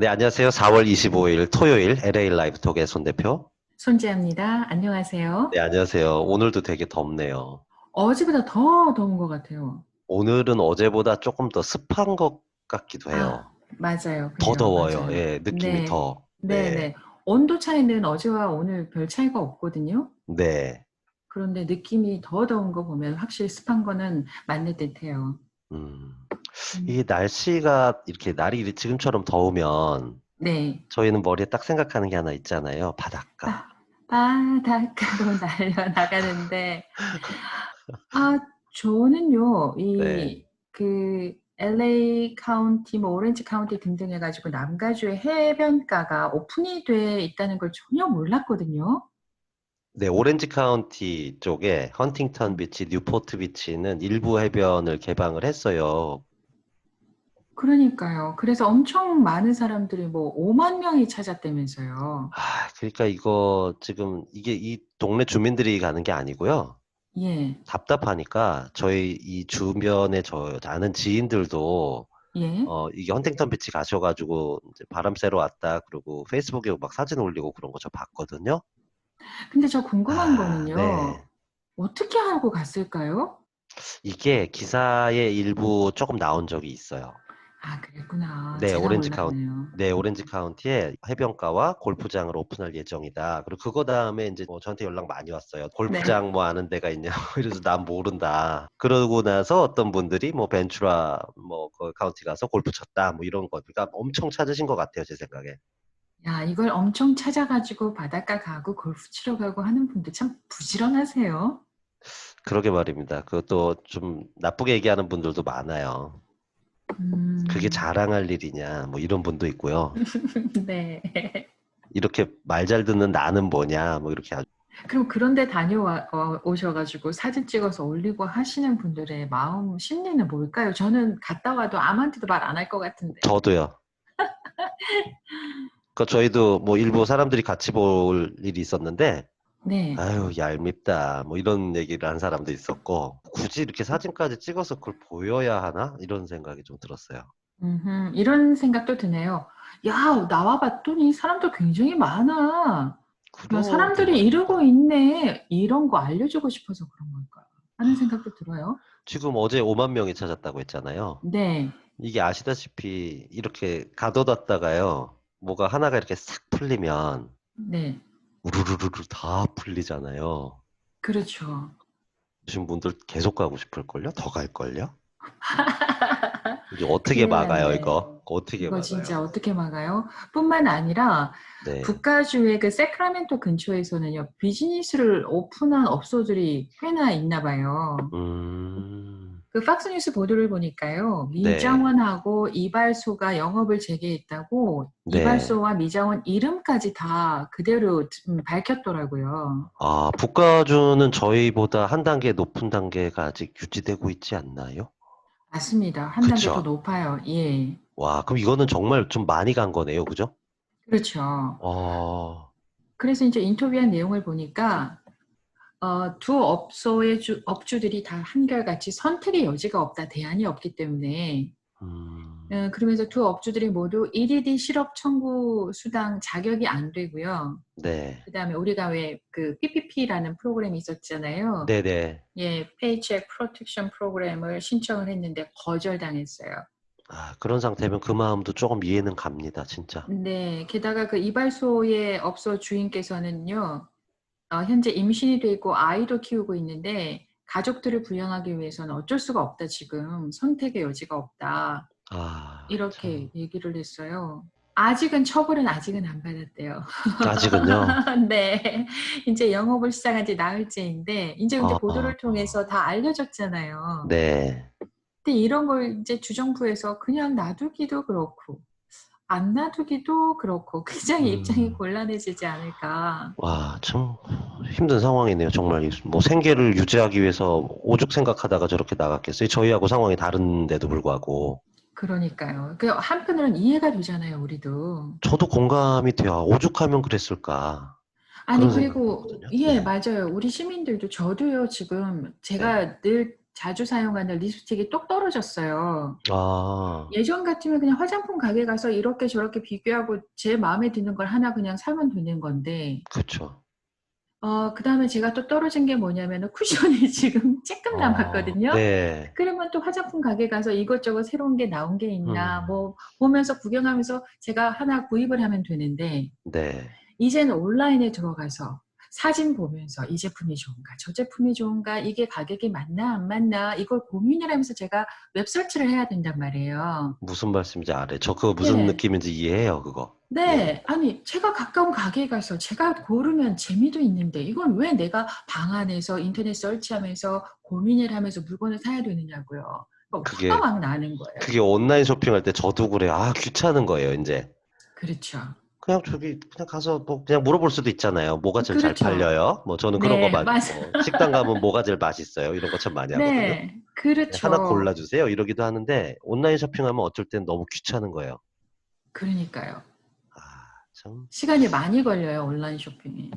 네, 안녕하세요. 4월 25일 토요일 LA 라이브 톡의 손 대표. 손지아입니다. 안녕하세요. 네, 안녕하세요. 오늘도 되게 덥네요. 어제보다 더 더운 것 같아요. 오늘은 어제보다 조금 더 습한 것 같기도 해요. 아, 맞아요. 더 그래요. 더워요. 맞아요. 예, 느낌이 네. 더. 네, 네. 네. 온도 차이는 어제와 오늘 별 차이가 없거든요. 네. 그런데 느낌이 더 더운 거 보면 확실히 습한 거는 맞는 듯해요. 음. 음, 이 날씨가 이렇게 날이 지금처럼 더우면 네. 저희는 머리에 딱 생각하는 게 하나 있잖아요. 바닷가. 바닷가로 날려 나가는데 아 저는요 이 네. 그 LA 카운티 뭐 오렌지 카운티 등등 해가지고 남가주의 해변가가 오픈이 돼 있다는 걸 전혀 몰랐거든요. 네, 오렌지 카운티 쪽에 헌팅턴 비치, 뉴포트 비치는 일부 해변을 개방을 했어요. 그러니까요. 그래서 엄청 많은 사람들이 뭐 5만 명이 찾았다면서요. 아, 그러니까 이거 지금 이게 이 동네 주민들이 가는 게 아니고요. 예, 답답하니까 저희 이 주변에 저 아는 지인들도 예. 어 이게 헌팅턴 비치 가셔가지고 이제 바람 쐬러 왔다 그러고 페이스북에 막 사진 올리고 그런 거 저 봤거든요. 근데 저 궁금한 아, 거는요. 네. 어떻게 하고 갔을까요? 이게 기사에 일부 조금 나온 적이 있어요. 아, 그랬구나. 네, 제가 오렌지 카운티. 몰랐네요. 네, 오렌지 카운티에 해변가와 골프장을 오픈할 예정이다. 그리고 그거 다음에 이제 뭐 저한테 연락 많이 왔어요. 네. 골프장 뭐 아는 데가 있냐? 이래서 난 모른다. 그러고 나서 어떤 분들이 뭐 벤츄라 뭐그 카운티 가서 골프 쳤다. 뭐 이런 거. 그러니까 엄청 찾으신 것 같아요, 제 생각에. 야, 이걸 엄청 찾아가지고 바닷가 가고 골프 치러 가고 하는 분들 참 부지런하세요. 그러게 말입니다. 그것도 좀 나쁘게 얘기하는 분들도 많아요. 그게 음, 자랑할 일이냐? 뭐 이런 분도 있고요. 네. 이렇게 말 잘 듣는 나는 뭐냐? 뭐 이렇게 아주 그럼 그런데 다녀와 어, 오셔가지고 사진 찍어서 올리고 하시는 분들의 마음 심리는 뭘까요? 저는 갔다 와도 아무한테도 말 안 할 것 같은데. 저도요. 그 저희도 뭐 일부 사람들이 같이 볼 일이 있었는데 네. 아유 얄밉다 뭐 이런 얘기를 한 사람도 있었고 굳이 이렇게 사진까지 찍어서 그걸 보여야 하나 이런 생각이 좀 들었어요. 음흠, 이런 생각도 드네요. 야, 나와 봤더니 사람도 굉장히 많아. 야, 사람들이 그러게요. 이러고 있네. 이런 거 알려주고 싶어서 그런 걸까? 하는 생각도 들어요. 지금 어제 5만 명이 찾았다고 했잖아요. 네. 이게 아시다시피 이렇게 가둬뒀다가요 뭐가 하나가 이렇게 싹 풀리면 네. 우르르르 다 풀리잖아요. 그렇죠. 오신 분들 계속 가고 싶을걸요? 더 갈걸요? 이게 어떻게 막아요. 이거? 어떻게 이거 막아요? 진짜 어떻게 막아요? 뿐만 아니라 네. 북가주의 그 세크라멘토 근처에서는요, 비즈니스를 오픈한 업소들이 꽤나 있나 봐요. 음, 그 팍스뉴스 보도를 보니까요, 네. 미장원하고 이발소가 영업을 재개했다고 네. 이발소와 미장원 이름까지 다 그대로 음, 밝혔더라고요. 아, 북가주는 저희보다 한 단계 높은 단계가 아직 유지되고 있지 않나요? 맞습니다. 한 단계 그쵸? 더 높아요. 예. 와, 그럼 이거는 정말 좀 많이 간 거네요, 그죠? 그렇죠. 어, 그래서 이제 인터뷰한 내용을 보니까 어, 두 업소의 주, 업주들이 다 한결같이 선택의 여지가 없다, 대안이 없기 때문에 음, 어, 그러면서 두 업주들이 모두 EDD 실업 청구 수당 자격이 안 되고요. 네, 그 다음에 우리가 왜 그 PPP라는 프로그램이 있었잖아요. 네네. 예, 페이첵 프로텍션 프로그램을 신청을 했는데 거절당했어요. 아, 그런 상태면 그 마음도 조금 이해는 갑니다, 진짜. 네, 게다가 그 이발소의 업소 주인께서는요, 어, 현재 임신이 돼 있고 아이도 키우고 있는데 가족들을 부양하기 위해서는 어쩔 수가 없다, 지금. 선택의 여지가 없다. 아, 이렇게 참. 얘기를 했어요. 아직은 처벌은 아직은 안 받았대요. 아직은요? 네. 이제 영업을 시작한 지 나흘째인데, 이제 근데 아, 보도를 통해서 다 알려졌잖아요. 네. 근데 이런 걸 이제 주정부에서 그냥 놔두기도 그렇고, 안 놔두기도 그렇고, 굉장히 음. 입장이 곤란해지지 않을까. 와, 참 힘든 상황이네요. 정말 이- 뭐 생계를 유지하기 위해서 오죽 생각하다가 저렇게 나갔겠어요. 저희하고 상황이 다른데도 불구하고. 그러니까요. 그 한편으로는 이해가 되잖아요, 우리도. 저도 공감이 돼요. 아, 오죽하면 그랬을까. 아니, 그리고, 생각이거든요. 예, 네. 맞아요. 우리 시민들도, 저도요, 지금, 제가 늘 자주 사용하는 립스틱이 똑 떨어졌어요. 아. 예전 같으면 그냥 화장품 가게 가서 이렇게 저렇게 비교하고 제 마음에 드는 걸 하나 그냥 사면 되는 건데 그쵸. 어 그 다음에 제가 또 떨어진 게 뭐냐면은 쿠션이 지금 쬐끔 아. 남았거든요. 네. 그러면 또 화장품 가게 가서 이것저것 새로운 게 나온 게 있나 음. 뭐 보면서 구경하면서 제가 하나 구입을 하면 되는데 네. 이제는 온라인에 들어가서 사진 보면서 이 제품이 좋은가 저 제품이 좋은가 이게 가격이 맞나 안 맞나 이걸 고민을 하면서 제가 웹서치를 해야 된단 말이에요. 무슨 말씀인지 알아요. 저 그거 무슨 네. 느낌인지 이해해요, 그거. 네, 아니 제가 가까운 가게에 가서 제가 고르면 재미도 있는데 이걸 왜 내가 방 안에서 인터넷 설치하면서 고민을 하면서 물건을 사야 되느냐고요. 그러니까 그게- 막 나는 거예요. 그게 온라인 쇼핑할 때 저도 그래요. 아, 귀찮은 거예요, 이제. 그렇죠. 그냥 저기 그냥 가서 뭐 그냥 물어볼 수도 있잖아요. 뭐가 제일 잘 그렇죠. 팔려요? 뭐 저는 그런 네, 거 많이. 뭐 식당 가면 뭐가 제일 맛있어요? 이런 거 참 많이 하거든요. 네, 그렇죠. 하나 골라주세요. 이러기도 하는데 온라인 쇼핑하면 어쩔 땐 너무 귀찮은 거예요. 그러니까요. 아, 참 시간이 많이 걸려요 온라인 쇼핑이.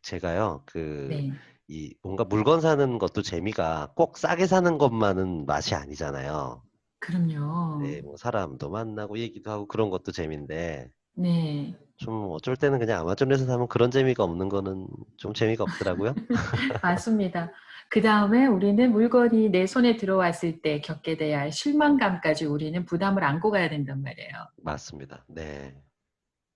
제가요 그 네, 이 뭔가 물건 사는 것도 재미가 꼭 싸게 사는 것만은 맛이 아니잖아요. 그럼요. 네, 뭐 사람도 만나고 얘기도 하고 그런 것도 재미인데 네, 좀 어쩔 때는 그냥 아마존에서 사면 그런 재미가 없는 거는 좀 재미가 없더라고요. 맞습니다. 그 다음에 우리는 물건이 내 손에 들어왔을 때 겪게 돼야 할 실망감까지 우리는 부담을 안고 가야 된단 말이에요. 맞습니다. 네.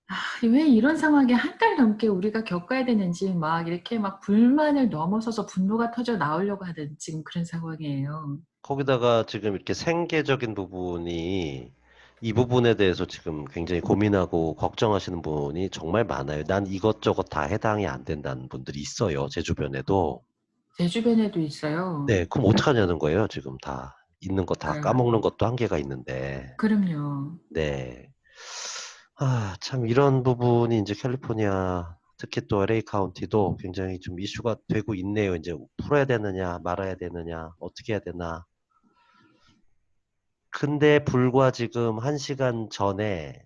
아, 왜 이런 상황에 한 달 넘게 우리가 겪어야 되는지 막 이렇게 막 불만을 넘어서서 분노가 터져 나오려고 하는 지금 그런 상황이에요. 거기다가 지금 이렇게 생계적인 부분이 이 부분에 대해서 지금 굉장히 고민하고 걱정하시는 분이 정말 많아요. 난 이것저것 다 해당이 안 된다는 분들이 있어요. 제 주변에도. 제 주변에도 있어요. 네, 그럼 어떡하냐는 거예요. 지금 다 있는 거다 그래요. 까먹는 것도 한계가 있는데. 그럼요. 네. 아, 참 이런 부분이 이제 캘리포니아 특히 또 LA 카운티도 굉장히 좀 이슈가 되고 있네요. 이제 풀어야 되느냐, 말아야 되느냐, 어떻게 해야 되나. 근데 불과 지금 한 시간 전에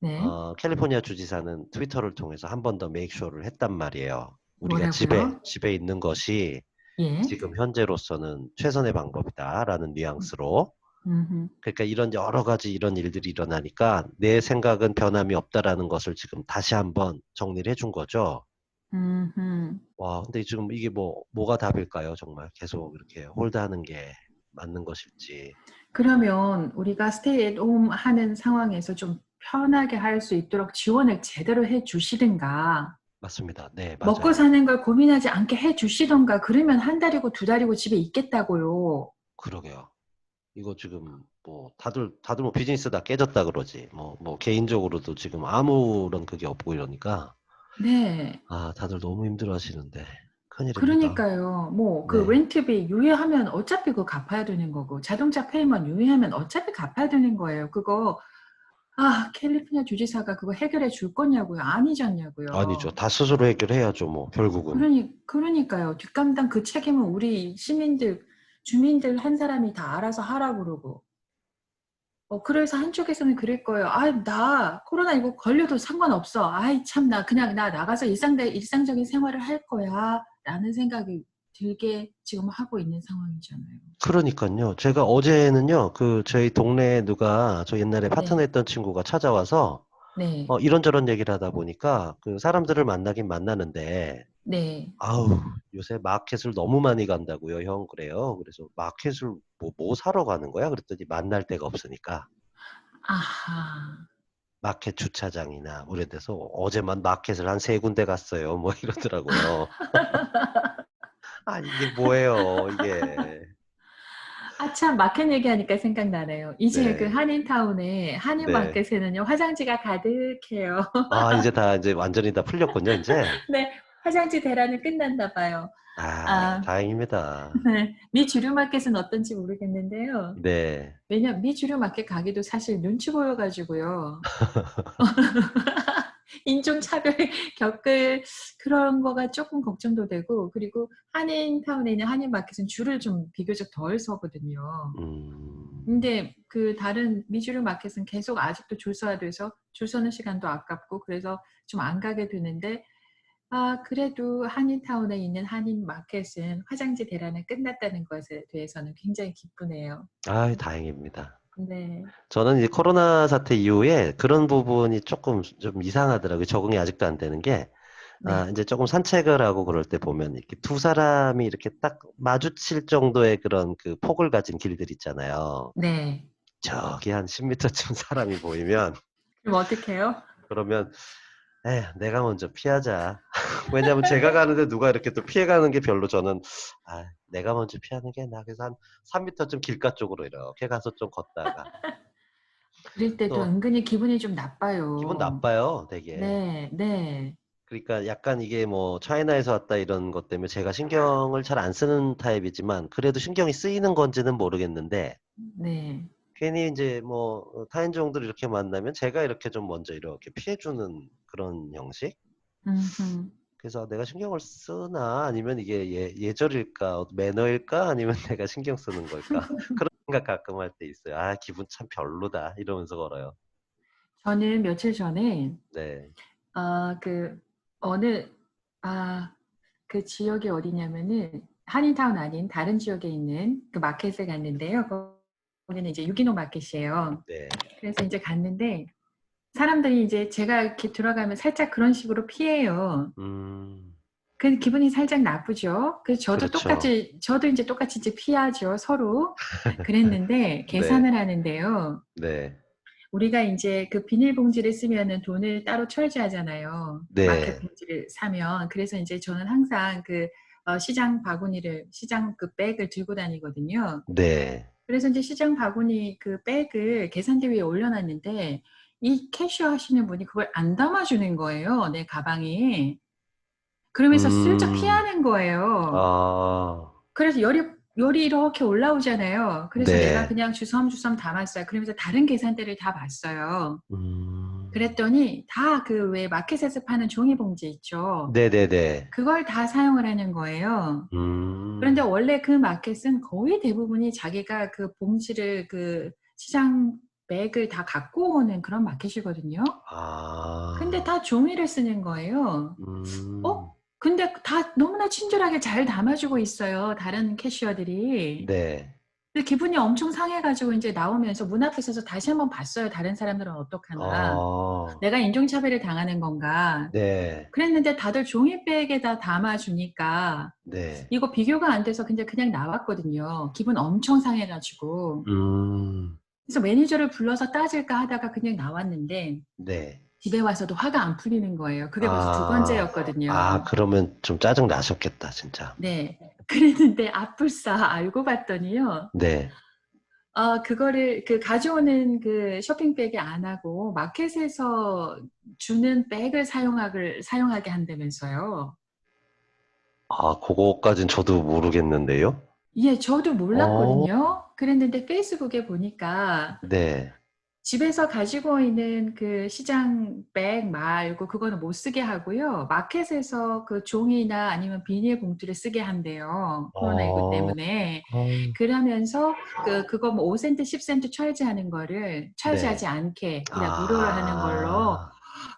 네. 어, 캘리포니아 주지사는 트위터를 통해서 한 번 더 메이크쇼를 했단 말이에요. 우리가 뭐라고요? 집에 집에 있는 것이 예. 지금 현재로서는 최선의 방법이다라는 뉘앙스로 음흠. 그러니까 이런 여러 가지 이런 일들이 일어나니까 내 생각은 변함이 없다라는 것을 지금 다시 한번 정리를 해준 거죠. 음흠. 와, 근데 지금 이게 뭐 뭐가 답일까요? 정말 계속 이렇게 홀드하는 게 맞는 것일지. 그러면 우리가 스테이 앳 홈 하는 상황에서 좀 편하게 할 수 있도록 지원을 제대로 해 주시든가 맞습니다. 네, 맞아요. 먹고 사는 걸 고민하지 않게 해 주시던가 그러면 한 달이고 두 달이고 집에 있겠다고요. 그러게요. 이거 지금 뭐 다들 다들 뭐 비즈니스 다 깨졌다 그러지. 뭐 뭐 개인적으로도 지금 아무런 그게 없고 이러니까 네. 아, 다들 너무 힘들어 하시는데 큰일입니다. 그러니까요. 뭐그 네. 렌트비 유예하면 어차피 그거 갚아야 되는 거고 자동차 페이먼 유예하면 어차피 갚아야 되는 거예요. 그거 아 캘리포니아 주지사가 그거 해결해 줄 거냐고요? 아니잖냐고요. 아니죠. 다 스스로 해결해야죠, 뭐 결국은. 그러니 그러니까요. 뒷감당 그 책임은 우리 시민들 주민들 한 사람이 다 알아서 하라고 그러고. 어 그래서 한쪽에서는 그럴 거예요. 아 나 코로나 이거 걸려도 상관없어. 아이 참 나 그냥 나 나가서 일상대 일상적인 생활을 할 거야 라는 생각이 들게 지금 하고 있는 상황이잖아요. 그러니까요. 제가 어제는요, 그 저희 동네에 누가 저 옛날에 네. 파트너 했던 친구가 찾아와서 네. 어, 이런저런 얘기를 하다 보니까 그 사람들을 만나긴 만나는데 네. 아우 요새 마켓을 너무 많이 간다고요, 형 그래요. 그래서 마켓을 뭐, 뭐 사러 가는 거야? 그랬더니 만날 데가 없으니까 아하. 마켓 주차장이나 데서 어제만 마켓을 한 세 군데 갔어요. 뭐 이러더라고요. 아 이게 뭐예요, 이게. 아참 마켓 얘기하니까 생각나네요. 이제 네. 그 한인타운에 한인 네. 마켓에는요 화장지가 가득해요. 아 이제 다 이제 완전히 다 풀렸군요, 이제. 네, 화장지 대란은 끝났나 봐요. 아, 아. 다행입니다. 네, 미 주류 마켓은 어떤지 모르겠는데요. 네. 왜냐면 미 주류 마켓 가기도 사실 눈치 보여가지고요. 인종 차별 겪을 그런 거가 조금 걱정도 되고 그리고 한인타운에 있는 한인 마켓은 줄을 좀 비교적 덜 서거든요. 음, 근데 그 다른 미주류 마켓은 계속 아직도 줄 서야 돼서 줄 서는 시간도 아깝고 그래서 좀 안 가게 되는데 아, 그래도 한인타운에 있는 한인 마켓은 화장지 대란은 끝났다는 것에 대해서는 굉장히 기쁘네요. 아, 다행입니다. 네. 저는 이제 코로나 사태 이후에 그런 부분이 조금 좀 이상하더라고요. 적응이 아직도 안 되는 게, 아, 네. 이제 조금 산책을 하고 그럴 때 보면 이렇게 두 사람이 이렇게 딱 마주칠 정도의 그런 그 폭을 가진 길들 있잖아요. 네. 저기 한 10m쯤 사람이 보이면, 그럼 어떻게 해요? 그러면, 에, 내가 먼저 피하자. 왜냐면 제가 가는데 누가 이렇게 또 피해가는 게 별로 저는, 아, 내가 먼저 피하는 게 나. 그래서 한 3m쯤 길가 쪽으로 이렇게 가서 좀 걷다가. 그럴 때도 또- 은근히 기분이 좀 나빠요. 기분 나빠요, 되게. 네, 네. 그러니까 약간 이게 뭐 차이나에서 왔다 이런 것 때문에 제가 신경을 잘 안 쓰는 타입이지만 그래도 신경이 쓰이는 건지는 모르겠는데 네. 괜히 이제 뭐 타인종들 이렇게 만나면 제가 이렇게 좀 먼저 이렇게 피해주는 그런 형식? 음흠. 그래서 내가 신경을 쓰나 아니면 이게 예, 예절일까 매너일까 아니면 내가 신경 쓰는 걸까 그런 생각 가끔 할 때 있어요. 아 기분 참 별로다 이러면서 걸어요. 저는 며칠 전에 네, 아, 그 어느 아, 그 지역이 어디냐면은 한인타운 아닌 다른 지역에 있는 그 마켓을 갔는데요. 거기는 이제 유기농 마켓이에요. 네, 그래서 이제 갔는데 사람들이 이제 제가 이렇게 들어가면 살짝 그런 식으로 피해요. 음, 그 기분이 살짝 나쁘죠. 그래서 저도 그렇죠. 똑같이 저도 이제 똑같이 이제 피하죠 서로. 그랬는데 계산을 하는데요. 네, 우리가 이제 그 비닐봉지를 쓰면은 돈을 따로 철제하잖아요. 네. 마켓 봉지를 사면. 그래서 이제 저는 항상 그 어, 시장 바구니를 시장 그 백을 들고 다니거든요. 네, 그래서 이제 시장 바구니 그 백을 계산대 위에 올려놨는데 이 캐셔 하시는 분이 그걸 안 담아주는 거예요. 내 가방에. 그러면서 슬쩍 음. 피하는 거예요. 아, 그래서 열이 열이 이렇게 올라오잖아요. 그래서 네. 내가 그냥 주섬주섬 담았어요. 그러면서 다른 계산대를 다 봤어요. 음, 그랬더니 다 그 왜 마켓에서 파는 종이봉지 있죠. 네네네. 그걸 다 사용을 하는 거예요. 음. 그런데 원래 그 마켓은 거의 대부분이 자기가 그 봉지를 그 시장 백을 다 갖고 오는 그런 마켓이거든요. 아. 근데 다 종이를 쓰는 거예요. 음. 어? 근데 다 너무나 친절하게 잘 담아주고 있어요. 다른 캐시어들이. 네. 기분이 엄청 상해가지고 이제 나오면서 문 앞에 서서 다시 한번 봤어요. 다른 사람들은 어떡하나. 아. 내가 인종차별을 당하는 건가. 네. 그랬는데 다들 종이백에다 담아주니까 네. 이거 비교가 안 돼서 그냥 그냥 나왔거든요. 기분 엄청 상해가지고. 음. 그래서 매니저를 불러서 따질까 하다가 그냥 나왔는데 네. 집에 와서도 화가 안 풀리는 거예요. 그게 벌써 두 아. 번째였거든요. 아, 그러면 좀 짜증 나셨겠다, 진짜. 네. 그랬는데 앞불싸 알고 봤더니요. 네. 어, 그거를 그 가져오는 그 쇼핑백이 안 하고 마켓에서 주는 백을 사용하게 사용하게 한다면서요. 아, 그거까진 저도 모르겠는데요. 예, 저도 몰랐거든요. 그랬는데 페이스북에 보니까 네. 집에서 가지고 있는 그 시장 백 말고 그거는 못 쓰게 하고요. 마켓에서 그 종이나 아니면 비닐 봉투를 쓰게 한대요. 코로나19 어. 때문에. 어. 그러면서 그 그거 뭐 5센트, 10센트 철제하는 거를 철제하지 않게 그냥 무료로 하는 걸로 아.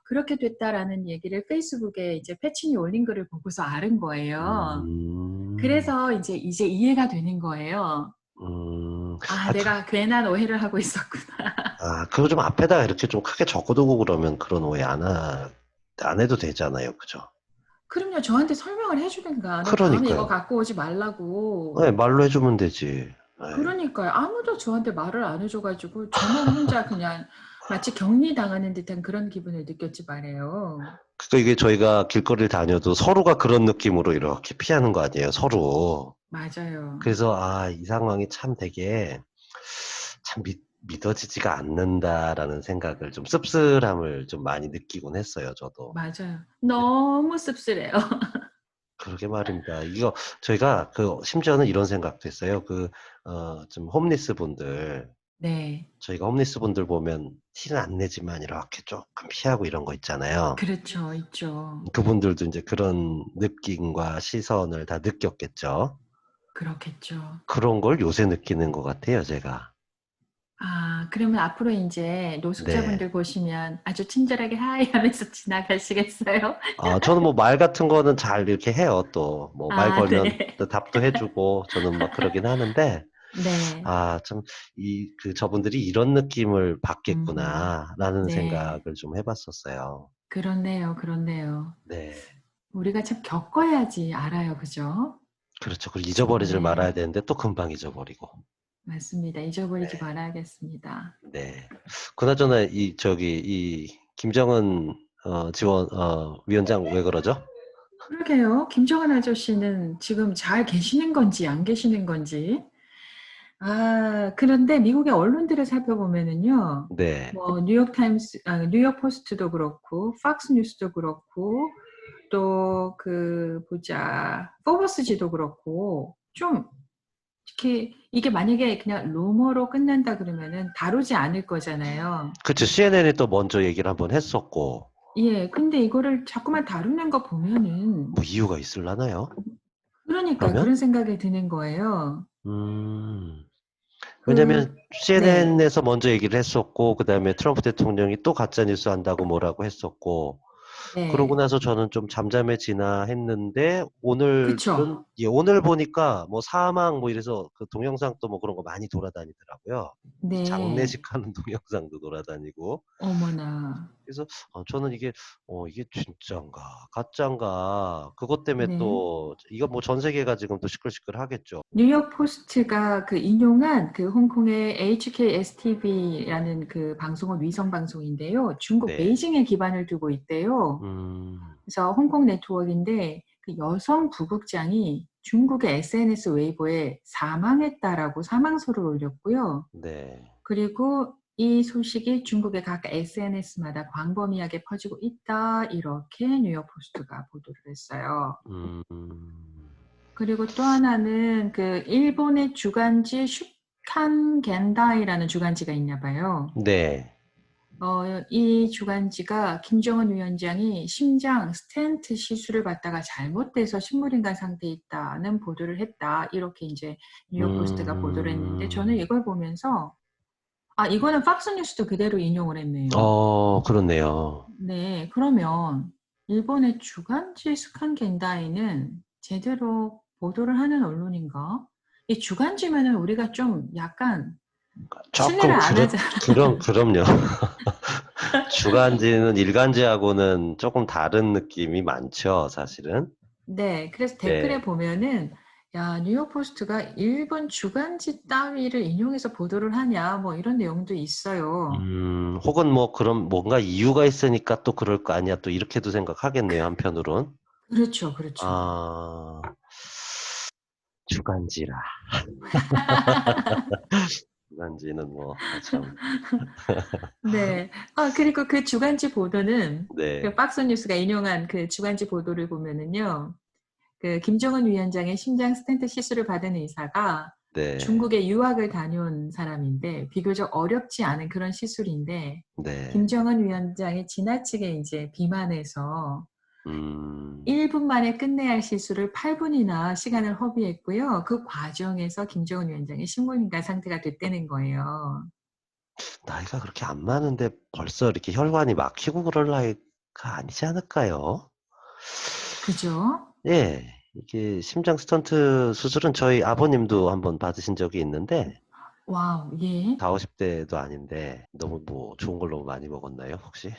그렇게 됐다라는 얘기를 페이스북에 이제 패친이 올린 글을 보고서 알은 거예요. 음. 그래서 이제 이제 이해가 되는 거예요. 음. 아, 아, 내가 괜한 오해를 하고 있었구나. 아, 그거 좀 앞에다가 이렇게 좀 크게 적어두고 그러면 그런 오해 안, 하, 안 해도 되잖아요. 그죠? 그럼요, 저한테 설명을 해주든가. 그러니까요. 이거 갖고 오지 말라고. 네, 말로 해주면 되지. 네. 그러니까요. 아무도 저한테 말을 안 해줘가지고 저만 혼자 그냥 마치 격리 당하는 듯한 그런 기분을 느꼈지 말이에요. 그러니까 이게 저희가 길거리를 다녀도 서로가 그런 느낌으로 이렇게 피하는 거 아니에요, 서로. 맞아요. 그래서, 아, 이 상황이 참 되게, 참 믿, 믿어지지가 않는다라는 생각을 좀 씁쓸함을 좀 많이 느끼곤 했어요, 저도. 맞아요. 너무 씁쓸해요. 그러게 말입니다. 이거, 저희가 그, 심지어는 이런 생각도 했어요. 그, 어, 좀 홈리스 분들, 네, 저희가 홈리스 분들 보면 티는 안 내지만 이렇게 조금 피하고 이런 거 있잖아요. 그렇죠, 있죠. 그분들도 이제 그런 느낌과 시선을 다 느꼈겠죠. 그렇겠죠. 그런 걸 요새 느끼는 것 같아요, 제가. 아, 아, 그러면 앞으로 인제 네. 노숙자분들 보시면 아주 친절하게 하이 하면서 지나가시겠어요? 아, 저는 뭐 말 같은 거는 잘 이렇게 해요. 또 뭐 말 아, 걸면 네. 또 답도 해 주고 저는 막 그러긴 하는데 네. 아, 참 이 그 저분들이 이런 느낌을 음. 받겠구나라는 네. 생각을 좀 해 봤었어요. 그렇네요, 그렇네요. 네. 우리가 참 겪어야지 알아요. 그죠? 그렇죠. 그리고 잊어버리질 네. 말아야 되는데 또 금방 잊어버리고. 맞습니다. 잊어버리지 네. 말아야겠습니다. 네. 그나저나 이 저기 이 김정은 어, 지원 어, 위원장 왜 그러죠? 그러게요. 김정은 아저씨는 지금 잘 계시는 건지 안 계시는 건지. 아, 그런데 미국의 언론들을 살펴보면은요. 네. 뭐 뉴욕 타임스, 아, 뉴욕 포스트도 그렇고, 팍스 뉴스도 그렇고, 또 그 보자, 포버스지도 그렇고, 좀 이렇게 이게 만약에 그냥 루머로 끝난다 그러면은 다루지 않을 거잖아요. 그쵸. CNN이 또 먼저 얘기를 한번 했었고 예, 근데 이거를 자꾸만 다루는 거 보면은 뭐 이유가 있을라나요? 그러니까 그러면? 그런 생각이 드는 거예요. 음. 그, 왜냐면 네, CNN에서 먼저 얘기를 했었고 그다음에 트럼프 대통령이 또 가짜 뉴스 한다고 뭐라고 했었고 그러고 네, 나서 저는 좀 잠잠해지나 했는데 그쵸. 예, 오늘 보니까 뭐 사망 뭐 이래서 그 동영상도 뭐 그런 거 많이 돌아다니더라고요. 네, 장례식 하는 동영상도 돌아다니고 어머나. 그래서 어, 저는 이게 어 이게 진짜인가 가짜인가 그것 때문에 네. 또 이거 뭐 전 세계가 지금 또 시끌시끌하겠죠. 뉴욕 포스트가 그 인용한 그 홍콩의 HKSTV라는 그 방송은 위성 방송인데요. 중국 네. 베이징에 기반을 두고 있대요. 음, 그래서 홍콩 네트워크인데 그 여성 부국장이 중국의 SNS 웨이보에 사망했다라고 사망서를 올렸고요. 네. 그리고 이 소식이 중국의 각 SNS마다 광범위하게 퍼지고 있다. 이렇게 뉴욕 포스트가 보도를 했어요. 음, 그리고 또 하나는 그 일본의 주간지 슈칸 겐다이라는 주간지가 있나 봐요. 네. 어, 이 주간지가 김정은 위원장이 심장 스텐트 시술을 받다가 잘못돼서 식물인간 상태에 있다는 보도를 했다. 이렇게 이제 뉴욕 포스트가 보도를 했는데 저는 음, 이걸 보면서 아, 이거는 팍스뉴스도 그대로 인용을 했네요. 어, 그렇네요. 네, 그러면 일본의 주간지 스칸 겐다이는 제대로 보도를 하는 언론인가? 이 주간지면은 우리가 좀 약간 조금 하잖아. 그럼, 그럼요. 주간지는 일간지하고는 조금 다른 느낌이 많죠, 사실은. 네, 그래서 댓글에 네. 보면은 야, 뉴욕 포스트가 일본 주간지 따위를 인용해서 보도를 하냐, 뭐 이런 내용도 있어요. 음, 혹은 뭐 그런 뭔가 이유가 있으니까 또 그럴 거 아니야. 또 이렇게도 생각하겠네요, 한편으론. 그렇죠, 그렇죠. 아, 주간지라. 주간지는 뭐, 아, 참, 네. 아, 그리고 그 주간지 보도는 네, 그 박스 뉴스가 인용한 그 주간지 보도를 보면은요. 그 김정은 위원장의 심장 스텐트 시술을 받은 의사가 네, 중국에 유학을 다녀온 사람인데 비교적 어렵지 않은 그런 시술인데 네. 김정은 위원장이 지나치게 이제 비만해서 음, 1분 만에 끝내야 할 시술을 8분이나 시간을 허비했고요. 그 과정에서 김정은 위원장이 식물인간 상태가 됐다는 거예요. 나이가 그렇게 안 많은데 벌써 이렇게 혈관이 막히고 그럴 나이가 아니지 않을까요? 그죠? 예, 이게 심장 스턴트 수술은 저희 아버님도 한번 받으신 적이 있는데, 와우, 예. 40, 50대도 아닌데, 너무 뭐 좋은 걸 너무 많이 먹었나요, 혹시?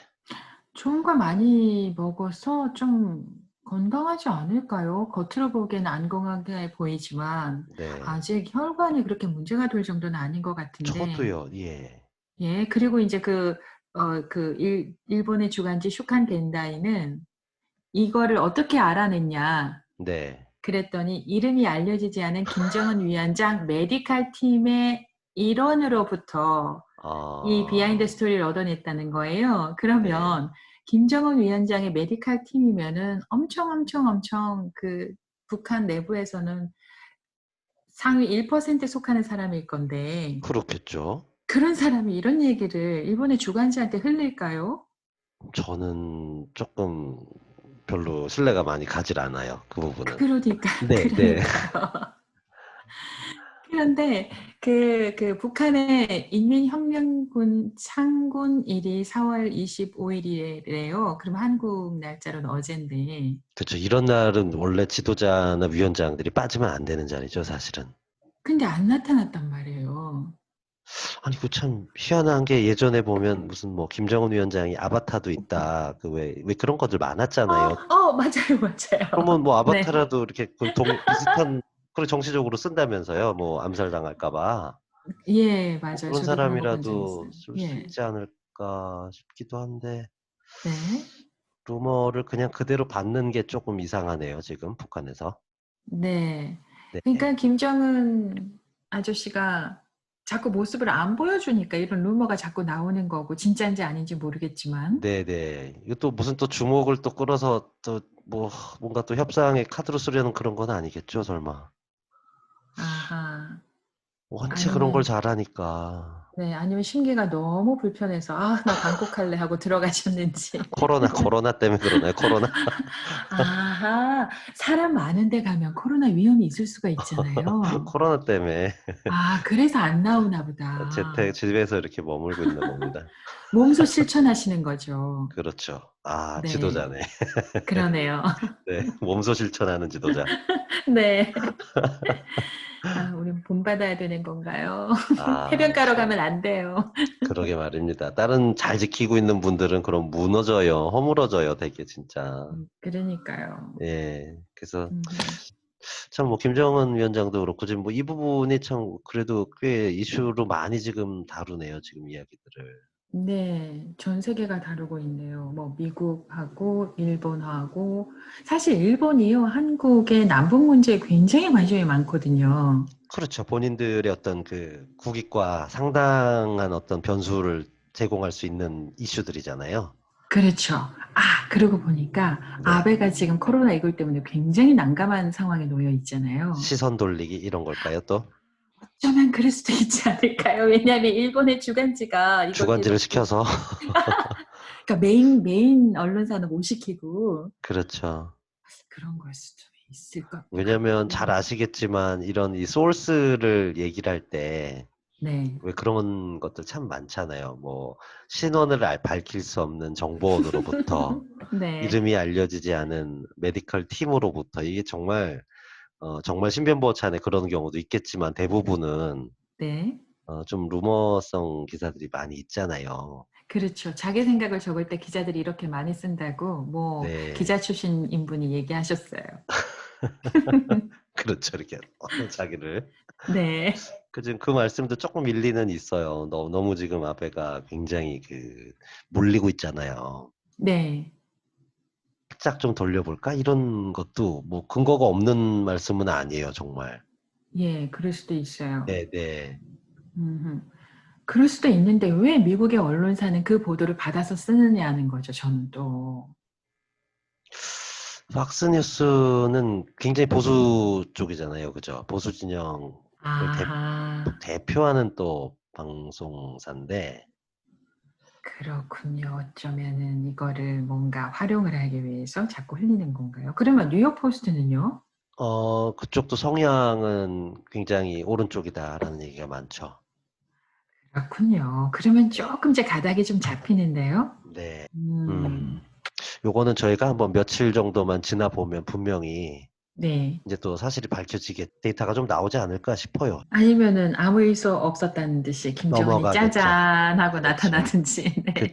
좋은 걸 많이 먹어서 좀 건강하지 않을까요? 겉으로 보기에는 안 건강해 보이지만 네, 아직 혈관이 그렇게 문제가 될 정도는 아닌 것 같은데. 저도요, 예. 예, 그리고 이제 그, 어, 그 일, 일본의 주간지 슈칸 겐다이는 이거를 어떻게 알아냈냐? 네, 그랬더니 이름이 알려지지 않은 김정은 위원장 메디칼 팀의 일원으로부터 이 비하인드 아, 스토리를 얻어냈다는 거예요. 그러면 김정은 위원장의 메디칼 팀이면은 엄청 엄청 엄청 그 북한 내부에서는 상위 1%에 속하는 사람일 건데 그렇겠죠. 그런 사람이 이런 얘기를 일본의 주간지한테 흘릴까요? 저는 조금 별로 신뢰가 많이 가질 않아요, 그 부분은. 그러니까 네, 네. 그런데 그, 그 북한의 인민혁명군 창군 일이 4월 25일이래요. 그럼 한국 날짜로는 어젠데. 그렇죠. 이런 날은 원래 지도자나 위원장들이 빠지면 안 되는 자리죠, 사실은. 근데 안 나타났단 말이에요. 아니, 그 참 희한한 게 예전에 보면 무슨 뭐 김정은 위원장이 아바타도 있다. 그 왜, 왜 그런 것들 많았잖아요. 어, 어, 맞아요, 맞아요. 그러면 뭐 네. 아바타라도 이렇게 그 동, 비슷한 그런 정치적으로 쓴다면서요. 뭐 암살 당할까 예, 봐. 맞아요. 그런 사람이라도 적쓸 있어요. 수 예. 있지 않을까 싶기도 한데 네. 루머를 그냥 그대로 받는 게 조금 이상하네요. 지금 북한에서. 네. 네. 그러니까 김정은 아저씨가 자꾸 모습을 안 보여주니까 이런 루머가 자꾸 나오는 거고 진짜인지 아닌지 모르겠지만 네네. 또 무슨 또 주목을 또 끌어서 또 뭐 뭔가 또 협상의 카드로 쓰려는 그런 건 아니겠죠, 설마. 아하 원체 그런 걸 잘하니까. 네 아니면 심기가 너무 불편해서 아 나 방콕할래 하고 들어가셨는지 코로나, 코로나 때문에 그러나요, 코로나? 아하 사람 많은 데 가면 코로나 위험이 있을 수가 있잖아요 코로나 때문에 아 그래서 안 나오나 보다 재택, 집에서 이렇게 머물고 있는 겁니다. 몸소 실천하시는 거죠 그렇죠. 아, 네 지도자네. 그러네요 네, 몸소 실천하는 지도자. 네 아, 우린 본받아야 되는 건가요? 아, 해변가로 참, 가면 안 돼요. 그러게 말입니다. 다른 잘 지키고 있는 분들은 그럼 무너져요. 허물어져요, 되게 진짜. 음, 그러니까요. 예, 그래서 음, 참뭐 김정은 위원장도 그렇고 지금 뭐 이 부분이 참 그래도 꽤 이슈로 많이 지금 다루네요, 지금 이야기들을. 네, 전 세계가 다루고 있네요. 뭐 미국하고 일본하고 사실 일본이요 한국의 남북 문제에 굉장히 관심이 많거든요. 그렇죠. 본인들의 어떤 그 국익과 상당한 어떤 변수를 제공할 수 있는 이슈들이잖아요. 그렇죠. 아, 그러고 보니까 네. 아베가 지금 코로나19 때문에 굉장히 난감한 상황에 놓여 있잖아요. 시선 돌리기 이런 걸까요, 또? 어쩌면 그럴 수도 있지 않을까요? 왜냐하면 일본의 주간지가 주간지를 시켜서. 그러니까 메인 메인 언론사는 못 시키고 그렇죠. 그런 걸 수도 있을 것 왜냐면 잘. 아시겠지만 이런 이 소스를 얘기를 할 때 네, 왜 그런 것들 참 많잖아요. 뭐 신원을 알- 밝힐 수 없는 정보원으로부터 네, 이름이 알려지지 않은 메디컬 팀으로부터 이게 정말 어, 정말 신변보호차 안에 그런 경우도 있겠지만 대부분은 네, 어, 좀 루머성 기사들이 많이 있잖아요. 그렇죠. 자기 생각을 적을 때 기자들이 이렇게 많이 쓴다고 뭐 네, 기자 출신인 분이 얘기하셨어요. 그렇죠. 이렇게 어, 자기를 네, 그 지금 그 말씀도 조금 일리는 있어요. 너, 너무 지금 아베가 굉장히 그 몰리고 있잖아요. 네, 살짝 좀 돌려볼까? 이런 것도 뭐 근거가 없는 말씀은 아니에요, 정말. 예, 그럴 수도 있어요. 네, 네. 음흠. 그럴 수도 있는데 왜 미국의 언론사는 그 보도를 받아서 쓰느냐는 거죠. 저는 또. 팍스뉴스는 굉장히 보수 쪽이잖아요, 그죠? 보수 진영을 대, 아하, 대표하는 또 방송사인데, 그렇군요. 어쩌면은 이거를 뭔가 활용을 하기 위해서 자꾸 흘리는 건가요? 그러면 뉴욕 포스트는요? 어, 그쪽도 성향은 굉장히 오른쪽이다라는 얘기가 많죠. 그렇군요. 그러면 조금 제 가닥이 좀 잡히는데요. 네. 음, 음, 요거는 저희가 한번 며칠 정도만 지나 보면 분명히 네. 이제 또 사실이 밝혀지게 데이터가 좀 나오지 않을까 싶어요. 아니면은 아무 일도 없었다는 듯이 김정은이 넘어가겠죠. 짜잔 하고 그렇죠. 나타나든지. 네.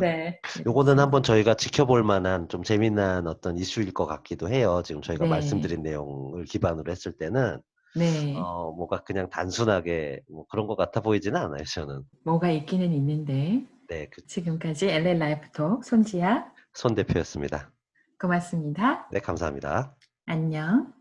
네. 요거는 한번 저희가 지켜볼 만한 좀 재미난 어떤 이슈일 것 같기도 해요. 지금 저희가 네. 말씀드린 내용을 기반으로 했을 때는, 네. 어, 뭐가 그냥 단순하게 뭐 그런 것 같아 보이지는 않아요, 저는. 뭐가 있기는 있는데. 네, 그, 지금까지 LA 라이프톡 손지아 손 대표였습니다. 고맙습니다. 네, 감사합니다. 안녕.